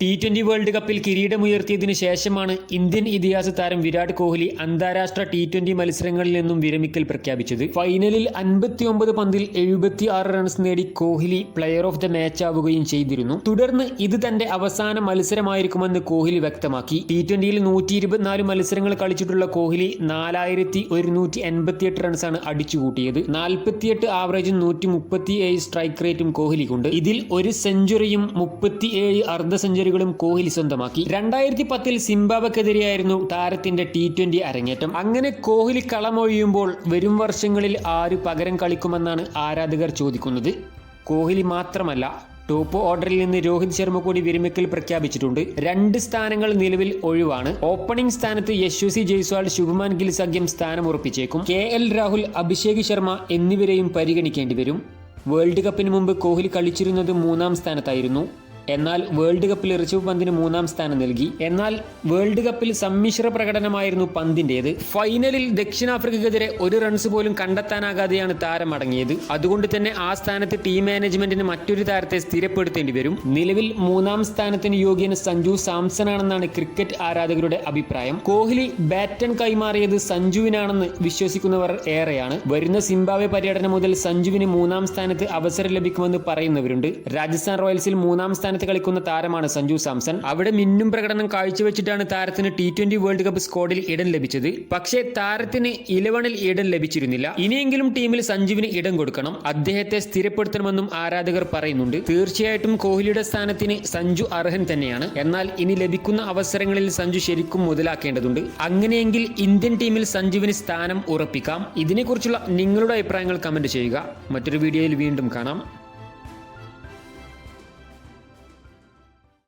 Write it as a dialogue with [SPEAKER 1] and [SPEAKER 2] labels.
[SPEAKER 1] T twenty world കപ്പിൽ കിരീടമുയർത്തിയതിനു ശേഷമാണ് Indian ഇതിഹാസ താരം വിരാട് കോഹ്ലി അന്താരാഷ്ട്ര ടി ട്വന്റി മത്സരങ്ങളിൽ നിന്നും വിരമിക്കൽ പ്രഖ്യാപിച്ചത്. ഫൈനലിൽ അൻപത്തിയൊമ്പത് പന്തിൽ എഴുപത്തി ആറ് റൺസ് നേടി Kohli player of the match ആവുകയും ചെയ്തിരുന്നു. തുടർന്ന് ഇത് തന്റെ അവസാന മത്സരമായിരിക്കുമെന്ന് കോഹ്ലി വ്യക്തമാക്കി. ടി ട്വന്റിയിൽ നൂറ്റി ഇരുപത്തിനാല് മത്സരങ്ങൾ കളിച്ചിട്ടുള്ള കോഹ്ലി നാലായിരത്തി ഒരുന്നൂറ്റി എൺപത്തിയെട്ട് റൺസാണ് അടിച്ചുകൂട്ടിയത്. നാൽപ്പത്തിയെട്ട് ആവറേജും നൂറ്റി മുപ്പത്തി ഏഴ് സ്ട്രൈക്ക് റേറ്റും കോഹ്ലിക്കുണ്ട്. ഇതിൽ ഒരു സെഞ്ചുറിയും മുപ്പത്തിയേഴ് അർദ്ധ സെഞ്ചുറികളും കോഹ്ലി സ്വന്തമാക്കി. രണ്ടായിരത്തി പത്തിൽ സിംബാബക്കെതിരെയായിരുന്നു താരത്തിന്റെ ടി ട്വന്റി അരങ്ങേറ്റം. അങ്ങനെ കോഹ്ലി കളമൊഴിയുമ്പോൾ വരും വർഷങ്ങളിൽ ആര് പകരം കളിക്കുമെന്നാണ് ആരാധകർ ചോദിക്കുന്നത്. കോഹ്ലി മാത്രമല്ല ടോപ്പ് ഓർഡറിൽ നിന്ന് രോഹിത് ശർമ്മ കൂടി വിരമിക്കൽ പ്രഖ്യാപിച്ചിട്ടുണ്ട്. രണ്ട് സ്ഥാനങ്ങൾ നിലവിൽ ഒഴിവാണ്. ഓപ്പണിംഗ് സ്ഥാനത്ത് യശ്വസി ജയ്സ്വാൾ ശുഭമാൻ ഗിൽ സഖ്യം സ്ഥാനം ഉറപ്പിച്ചേക്കും. കെ എൽ രാഹുൽ അഭിഷേക് ശർമ്മ എന്നിവരെയും പരിഗണിക്കേണ്ടി വരും. വേൾഡ് കപ്പിന് മുമ്പ് കോഹ്ലി കളിച്ചിരുന്നത് മൂന്നാം സ്ഥാനത്തായിരുന്നു. എന്നാൽ വേൾഡ് കപ്പിൽ ഋഷഭ് പന്തിന് മൂന്നാം സ്ഥാനം നൽകി. എന്നാൽ വേൾഡ് കപ്പിൽ സമ്മിശ്ര പ്രകടനമായിരുന്നു പന്തിന്റേത് ഫൈനലിൽ ദക്ഷിണാഫ്രിക്കയ്ക്കെതിരെ ഒരു റൺസ് പോലും കണ്ടെത്താനാകാതെയാണ് താരം അടങ്ങിയത്. അതുകൊണ്ട് തന്നെ ആ സ്ഥാനത്ത് ടീം മാനേജ്മെന്റിന് മറ്റൊരു താരത്തെ സ്ഥിരപ്പെടുത്തേണ്ടി വരും. നിലവിൽ മൂന്നാം സ്ഥാനത്തിന് യോഗ്യന് സഞ്ജു സാംസൺ ആണെന്നാണ് ക്രിക്കറ്റ് ആരാധകരുടെ അഭിപ്രായം. കോഹ്ലി ബാറ്റൺ കൈമാറിയത് സഞ്ജുവിനാണെന്ന് വിശ്വസിക്കുന്നവർ ഏറെയാണ്. വരുന്ന സിംബാവെ പര്യടനം മുതൽ സഞ്ജുവിന് മൂന്നാം സ്ഥാനത്ത് അവസരം ലഭിക്കുമെന്ന് പറയുന്നവരുണ്ട്. രാജസ്ഥാൻ റോയൽസിൽ മൂന്നാം സ്ഥാനത്ത് കളിക്കുന്ന താരമാണ് സഞ്ജു സാംസൺ. അവിടെ മിന്നും പ്രകടനം കാഴ്ചവെച്ചിട്ടാണ് താരത്തിന് ടി ട്വന്റി വേൾഡ് കപ്പ് സ്ക്വാഡിൽ ഇടം ലഭിച്ചത്. പക്ഷേ താരത്തിന് ഇലവനിൽ ഇടം ലഭിച്ചിരുന്നില്ല. ഇനിയെങ്കിലും ടീമിൽ സഞ്ജുവിന് ഇടം കൊടുക്കണം. അദ്ദേഹത്തെ സ്ഥിരപ്പെടുത്തണമെന്നും ആരാധകർ പറയുന്നുണ്ട്. തീർച്ചയായിട്ടും കോഹ്ലിയുടെ സ്ഥാനത്തിന് സഞ്ജു അർഹൻ തന്നെയാണ്. എന്നാൽ ഇനി ലഭിക്കുന്ന അവസരങ്ങളിൽ സഞ്ജു ശരിക്കും മുതലാക്കേണ്ടതുണ്ട്. അങ്ങനെയെങ്കിൽ ഇന്ത്യൻ ടീമിൽ സഞ്ജുവിന് സ്ഥാനം ഉറപ്പിക്കാം. ഇതിനെക്കുറിച്ചുള്ള നിങ്ങളുടെ അഭിപ്രായങ്ങൾ കമന്റ് ചെയ്യുക. മറ്റൊരു വീഡിയോയിൽ വീണ്ടും കാണാം.